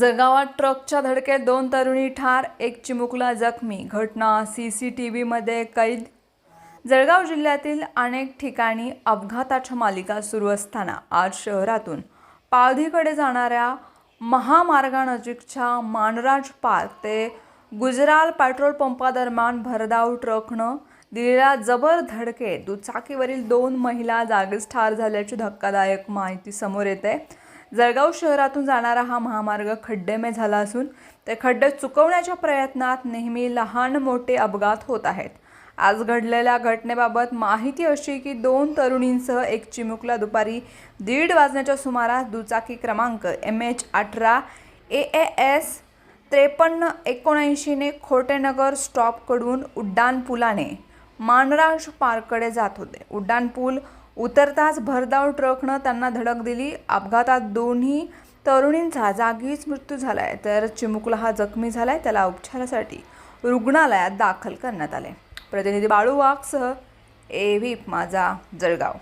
जळगावात ट्रकच्या धडकेत दोन तरुणी ठार एक चिमुकला जखमी. घटना सी सी टी व्हीमध्ये कैद. जळगाव जिल्ह्यातील अनेक ठिकाणी अपघाताच्या मालिका सुरू असताना आज शहरातून पावधीकडे जाणाऱ्या महामार्गानजीकच्या मानराज पार्क ते गुजराल पेट्रोल पंपादरम्यान भरधाव ट्रकनं दिलेल्या जबर धडकेत दुचाकीवरील दोन महिला जागीच ठार झाल्याची धक्कादायक माहिती समोर येते. जळगाव शहरातून जाणारा हा महामार्ग खड्डेमय झाला असून ते खड्डे चुकवण्याच्या प्रयत्नात नेहमी लहान मोठे अपघात होत आहेत. आज घडलेल्या घटनेबाबत माहिती अशी की दोन तरुणींसह एक चिमुकला दुपारी दीड वाजण्याच्या सुमारास दुचाकी क्रमांक एम एच अठरा ए ए एस त्रेपन्न एकोणऐंशीने खोटेनगर स्टॉपकडून उड्डाणपुलाने मानराज पार्ककडे जात होते. उड्डाणपूल उतरताच भरधाव ट्रकनं त्यांना धडक दिली. अपघातात दोन्ही तरुणींचा जागीच मृत्यू झाला आहे तर चिमुकला हा जखमी झाला आहे त्याला उपचारासाठी रुग्णालयात दाखल करण्यात आले. प्रतिनिधी बाळू वाघसह ए व्ही माझा जळगाव.